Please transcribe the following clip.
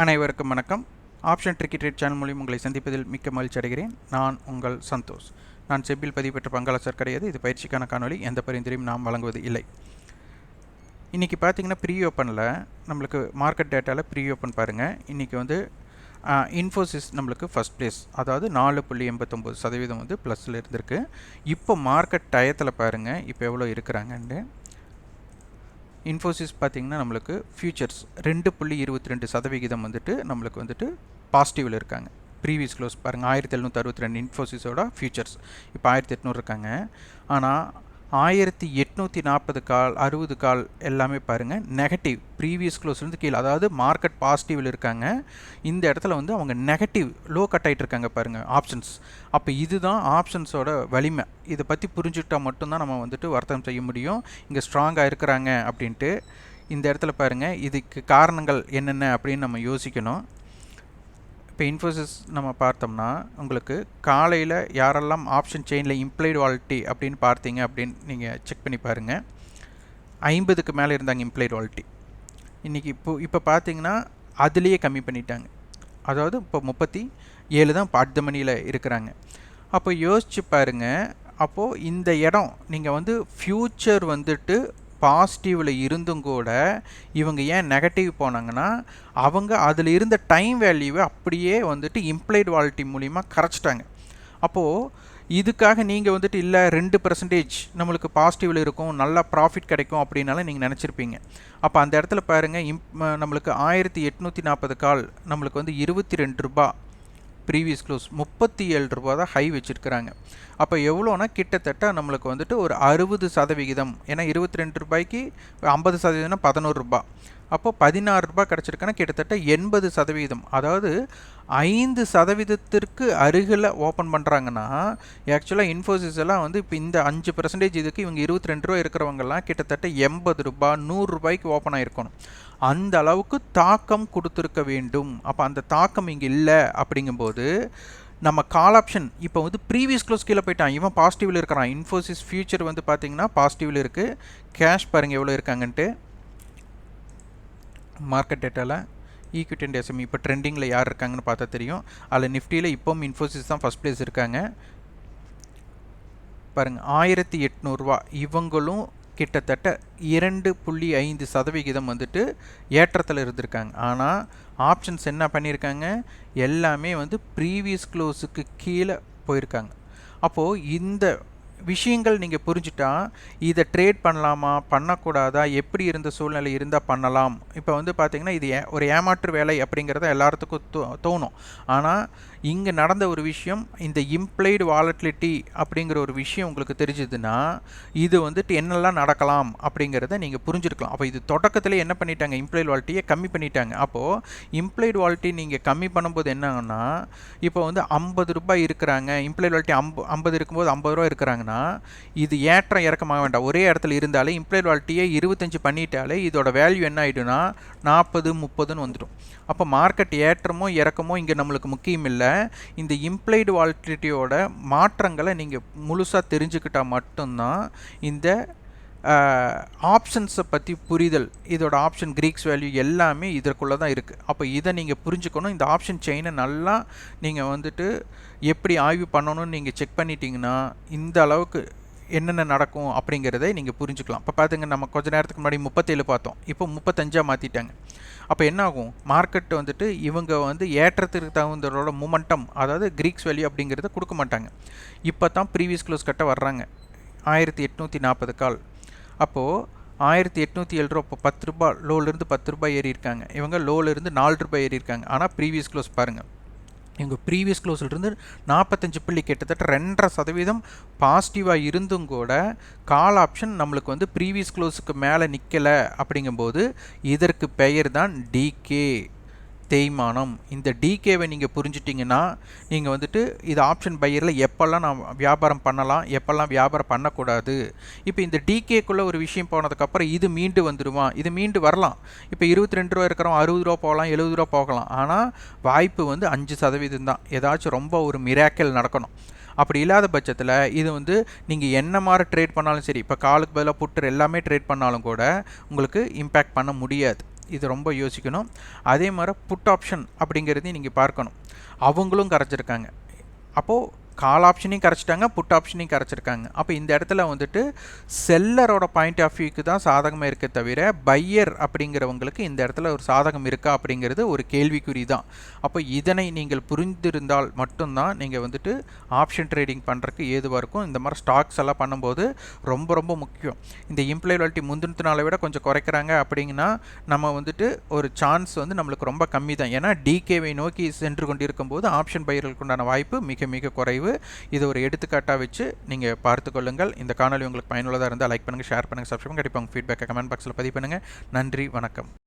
அனைவருக்கும் வணக்கம். Option tricky trade channel மூலியம் உங்களை சந்திப்பதில் மிக்க மகிழ்ச்சி அடைகிறேன். நான் உங்கள் சந்தோஷ். நான் செப்பில் பதிவு பெற்ற பங்காளசர் கிடையாது. இது பயிற்சிக்கான காணொலி எந்த பரிந்துரையும் நாம் வழங்குவது இல்லை. இன்றைக்கி பார்த்தீங்கன்னா ப்ரீ ஓப்பனில் நம்மளுக்கு மார்க்கெட் டேட்டாவில் ப்ரீ ஓப்பன் பாருங்கள் இன்றைக்கி வந்து இன்ஃபோசிஸ் நம்மளுக்கு ஃபஸ்ட் ப்ளேஸ் அதாவது நாலு புள்ளி எண்பத்தொம்போது சதவீதம் வந்து ப்ளஸில் இருந்திருக்கு. இப்போ மார்க்கெட் டயத்தில் பாருங்கள் இப்போ எவ்வளோ இருக்கிறாங்கன்ட்டு. இன்ஃபோசிஸ் பார்த்திங்கன்னா நம்மளுக்கு ஃபியூச்சர்ஸ் ரெண்டு புள்ளி இருபத்தி ரெண்டு சதவிகிதம் வந்துட்டு நம்மளுக்கு வந்துட்டு பாசிட்டிவில் இருக்காங்க. ப்ரீவியஸ் க்ளோஸ் பாருங்கள் ஆயிரத்தி எழுநூற்றி அறுபத்தி ரெண்டு இன்ஃபோசிஸோட ஃபியூச்சர்ஸ் இப்போ ஆயிரத்தி எட்நூறு இருக்காங்க. ஆனால் ஆயிரத்தி எட்நூற்றி நாற்பது கால் அறுபது கால் எல்லாமே பாருங்கள் நெகட்டிவ் ப்ரீவியஸ் க்ளோஸ்லேருந்து கீழே. அதாவது மார்க்கெட் பாசிட்டிவில் இருக்காங்க. இந்த இடத்துல வந்து அவங்க நெகட்டிவ் லோ கட் ஆகிட்டு இருக்காங்க பாருங்கள் ஆப்ஷன்ஸ் அப்போ இதுதான் ஆப்ஷன்ஸோட வலிமை. இதை பற்றி புரிஞ்சுக்கிட்டால் மட்டும்தான் நம்ம வந்துட்டு வர்த்தகம் செய்ய முடியும். இங்கே ஸ்ட்ராங்காக இருக்கிறாங்க அப்படின்ட்டு. இந்த இடத்துல பாருங்கள் இதுக்கு காரணங்கள் என்னென்ன அப்படின்னு நம்ம யோசிக்கணும். இப்போ இன்ஃபோசிஸ் நம்ம பார்த்தோம்னா உங்களுக்கு காலையில் யாரெல்லாம் ஆப்ஷன் செயினில் இம்ப்ளைடு வாலிட்டி அப்படின்னு பார்த்தீங்க அப்படின்னு நீங்கள் செக் பண்ணி பாருங்கள் ஐம்பதுக்கு மேலே இருந்தாங்க இம்ப்ளைடு வாலிட்டி இன்றைக்கி இப்போ இப்போ பார்த்தீங்கன்னா அதுலேயே கம்மி பண்ணிட்டாங்க. அதாவது இப்போ முப்பத்தி ஏழு தான் இப்போ அடுத்த மணியில் இருக்கிறாங்க. அப்போ யோசிச்சு பாருங்கள் அப்போது இந்த இடம் நீங்கள் வந்து ஃப்யூச்சர் வந்துட்டு பாசிட்டிவில் இருந்தும் கூட இவங்க ஏன் நெகட்டிவ் போனாங்கன்னா அவங்க அதில் இருந்த டைம் வேல்யூவை அப்படியே வந்துட்டு இம்ப்ளைடு வாலிட்டி மூலிமா கரைச்சிட்டாங்க. அப்போது இதுக்காக நீங்கள் வந்துட்டு இல்லை ரெண்டு பர்சன்டேஜ் நம்மளுக்கு பாசிட்டிவில் இருக்கும் நல்லா ப்ராஃபிட் கிடைக்கும் அப்படின்னால நீங்கள் நினச்சிருப்பீங்க. அப்போ அந்த இடத்துல பாருங்கள் இம் நம்மளுக்கு ஆயிரத்தி எட்நூற்றி நாற்பது கால் நம்மளுக்கு வந்து இருபத்தி ரெண்டு ரூபா ப்ரீவியஸ் க்ளோஸ் முப்பத்தி ஏழு ரூபா தான் ஹை வச்சுருக்கிறாங்க. அப்போ எவ்வளோனா கிட்டத்தட்ட நம்மளுக்கு வந்துட்டு ஒரு அறுபது சதவிகிதம். ஏன்னா இருபத்தி ரெண்டு ரூபாய்க்கு ஐம்பது சதவீதம்னா பதினோரு ரூபா அப்போ பதினாறு ரூபாய் கிடச்சிருக்குன்னா கிட்டத்தட்ட எண்பது சதவீதம் அதாவது ஐந்து சதவீதத்திற்கு அருகில் ஓப்பன் பண்ணுறாங்கன்னா ஆக்சுவலாக இன்ஃபோசிஸ் எல்லாம் வந்து இப்போ இந்த அஞ்சு பர்சன்டேஜ் இதுக்கு இவங்க இருபத்தி ரெண்டு ரூபா இருக்கிறவங்கெல்லாம் கிட்டத்தட்ட எண்பது ரூபா நூறுரூபாய்க்கு ஓப்பன் ஆகிருக்கணும் அந்த அளவுக்கு தாக்கம் கொடுத்துருக்க வேண்டும். அப்போ அந்த தாக்கம் இங்கே இல்லை அப்படிங்கும்போது நம்ம கால் ஆப்ஷன் இப்போ வந்து ப்ரீவியஸ் க்ளோஸ் கீழே போயிட்டான். இவன் பாசிட்டிவில் இருக்கிறான். இன்ஃபோசிஸ் ஃபியூச்சர் வந்து பார்த்தீங்கன்னா பாசிட்டிவில் இருக்குது கேஷ் பாருங்கள் எவ்வளோ இருக்காங்கன்ட்டு. மார்க்கெட் டேட்டாவில் ஈக்விட்டி அண்ட் எஸ்எம்இ இப்போ ட்ரெண்டிங்கில் யார் இருக்காங்கன்னு பார்த்தா தெரியும். அதில் நிஃப்டியில் இப்போவும் இன்ஃபோசிஸ் தான் ஃபஸ்ட் ப்ளேஸ் இருக்காங்க. பாருங்கள் ஆயிரத்தி எட்நூறுரூவா இவங்களும் கிட்டத்தட்ட இரண்டு புள்ளி ஐந்து சதவிகிதம் வந்துட்டு ஏற்றத்தில் இருந்திருக்காங்க. ஆனால் ஆப்ஷன்ஸ் என்ன பண்ணியிருக்காங்க? எல்லாமே வந்து ப்ரீவியஸ் க்ளோஸுக்கு கீழே போயிருக்காங்க. அப்போது இந்த விஷயங்கள் நீங்கள் புரிஞ்சுட்டா இதை ட்ரேட் பண்ணலாமா பண்ணக்கூடாதா எப்படி இருந்த சூழ்நிலை இருந்தால் பண்ணலாம். இப்போ வந்து பார்த்திங்கன்னா இது ஒரு ஏமாற்று வேலை அப்படிங்கிறத எல்லாத்துக்கும் தோ தோணும். ஆனால் இங்கே நடந்த ஒரு விஷயம் இந்த இம்ப்ளைடு வாலட்டிலிட்டி அப்படிங்கிற ஒரு விஷயம் உங்களுக்கு தெரிஞ்சதுன்னா இது வந்துட்டு என்னெல்லாம் நடக்கலாம் அப்படிங்கிறத நீங்கள் புரிஞ்சிருக்கலாம். அப்போ இது தொடக்கத்தில் என்ன பண்ணிட்டாங்க? இம்ப்ளைடு வாலிட்டியை கம்மி பண்ணிட்டாங்க. அப்போது இம்ப்ளைடு வாலிட்டி நீங்கள் கம்மி பண்ணும்போது என்னன்னா இப்போ வந்து ஐம்பது ரூபாய் இருக்கிறாங்க. இம்ப்ளைடு வாலிட்டி ஐம்பது ஐம்பது இருக்கும்போது ஐம்பது ரூபா என்னென்னா இது ஏற்றம் இறக்கமாக வேண்டாம். ஒரே இடத்துல இருந்தாலே இம்ப்ளைட் வாலிட்டியை இருபத்தஞ்சி பண்ணிட்டாலே இதோட வேல்யூ என்ன ஆகிடும்னா நாற்பது முப்பதுன்னு வந்துடும். அப்போ மார்க்கெட் ஏற்றமோ இறக்கமோ இங்கே நம்மளுக்கு முக்கியம் இல்லை. இந்த இம்ப்ளைடு வாலிட்டியோட மாற்றங்களை நீங்கள் முழுசாக தெரிஞ்சுக்கிட்டால் மட்டும்தான் இந்த ஆப்ஷன்ஸை பற்றி புரிதல் இதோட ஆப்ஷன் க்ரீக்ஸ் வேல்யூ எல்லாமே இதற்குள்ளே தான் இருக்குது அப்போ இதை நீங்கள் புரிஞ்சுக்கணும். இந்த ஆப்ஷன் செயினை நல்லா நீங்கள் வந்துட்டு எப்படி ஆய்வு பண்ணணும்னு நீங்கள் செக் பண்ணிட்டீங்கன்னா இந்த அளவுக்கு என்னென்ன நடக்கும் அப்படிங்கிறத நீங்கள் புரிஞ்சுக்கலாம். இப்போ பார்த்துங்க நம்ம கொஞ்ச நேரத்துக்கு முன்னாடி முப்பத்தேழு பார்த்தோம். இப்போ முப்பத்தஞ்சாக மாற்றிட்டாங்க அப்போ என்ன ஆகும் மார்க்கெட் வந்துட்டு இவங்க வந்து ஏற்றத்துக்கு தகுந்ததோட மூமெண்டம் அதாவது க்ரீக்ஸ் வேல்யூ அப்படிங்கிறத கொடுக்க மாட்டாங்க. இப்போ தான் ப்ரீவியஸ் க்ளோஸ் கட்ட வர்றாங்க. ஆயிரத்தி எட்நூற்றி நாற்பது கால். அப்போது ஆயிரத்தி எட்நூற்றி ஏழு ரூபா இப்போ பத்து ரூபா லோலேருந்து பத்து ரூபாய் ஏறி இருக்காங்க இவங்க லோலேருந்து நாலு ரூபாய் ஏறி இருக்காங்க ஆனால் ப்ரீவியஸ் க்ளோஸ் பாருங்கள் இவங்க ப்ரீவியஸ் க்ளோஸ்லேருந்து நாற்பத்தஞ்சு புள்ளி கிட்டத்தட்ட ரெண்டரை சதவீதம் பாசிட்டிவாக இருந்தும் கூட கால் ஆப்ஷன் நம்மளுக்கு வந்து ப்ரீவியஸ் க்ளோஸுக்கு மேலே நிற்கலை அப்படிங்கும்போது இதற்கு பெயர் தான் டிகே தேய்மானம். இந்த டிகேவை நீங்கள் புரிஞ்சிட்டிங்கன்னா நீங்கள் வந்துட்டு இது ஆப்ஷன் பையரில் எப்போல்லாம் நான் வியாபாரம் பண்ணலாம் எப்போல்லாம் வியாபாரம் பண்ணக்கூடாது. இப்போ இந்த டிகேக்குள்ளே ஒரு விஷயம் போனதுக்கப்புறம் இது மீண்டு வந்துடுமா இது மீண்டு வரலாம். இப்போ இருபத்தி ரெண்டு ரூபா இருக்கிறோம் அறுபது ரூபா போகலாம் எழுபது ரூபா போகலாம். ஆனால் வாய்ப்பு வந்து அஞ்சு சதவீதம் தான். ஏதாச்சும் ரொம்ப ஒரு மிராக்கல் நடக்கணும். அப்படி இல்லாத பட்சத்தில் இது வந்து நீங்கள் என்ன மாதிரி ட்ரேட் பண்ணாலும் சரி இப்போ காலுக்கு பதிலாக புட்டர் எல்லாமே ட்ரேட் பண்ணாலும் கூட உங்களுக்கு இம்பேக்ட் பண்ண முடியாது. இது ரொம்ப யோசிக்கணும். அதே மாதிரி புட் ஆப்ஷன் அப்படிங்கிறதையும் நீங்கள் பார்க்கணும். அவங்களும் கரைச்சிருக்காங்க அப்போது கால் ஆப்ஷனையும் கரைச்சிட்டாங்க புட் ஆப்ஷனையும் கரைச்சிருக்காங்க. அப்போ இந்த இடத்துல வந்துட்டு செல்லரோட பாயிண்ட் ஆஃப் வியூக்கு தான் சாதகமாக இருக்க தவிர பையர் அப்படிங்கிறவங்களுக்கு இந்த இடத்துல ஒரு சாதகம் இருக்கா அப்படிங்கிறது ஒரு கேள்விக்குறி தான். அப்போ இதனை நீங்கள் புரிந்திருந்தால் மட்டும்தான் நீங்கள் வந்துட்டு ஆப்ஷன் ட்ரேடிங் பண்ணுறதுக்கு ஏதுவாக இருக்கும். இந்த மாதிரி ஸ்டாக்ஸ் எல்லாம் பண்ணும்போது ரொம்ப ரொம்ப முக்கியம். இந்த இம்ப்ளாயபிலிட்டி முந்தினத்து நாளை விட கொஞ்சம் குறைக்கிறாங்க அப்படிங்கன்னா நம்ம வந்துட்டு ஒரு சான்ஸ் வந்து நம்மளுக்கு ரொம்ப கம்மி தான். ஏன்னா டிகேவை நோக்கி சென்று கொண்டிருக்கும் போது ஆப்ஷன் பயிர்களுக்கு உண்டான வாய்ப்பு மிக மிக குறைவு. இது ஒரு எடுத்துக்காட்டாக வச்சு நீங்கள் பார்த்து கொள்ளுங்கள். இந்த காணொலி உங்களுக்கு பயனுள்ளதாக இருந்தால் லைக் பண்ணுங்கள் ஷேர் பண்ணுங்கள் சப்ஸ்கிரைப் கண்டிப்பாக உங்கள் ஃபீட்பேக்கை கமெண்ட் பாக்ஸில் பதிவு பண்ணுங்கள் நன்றி வணக்கம்.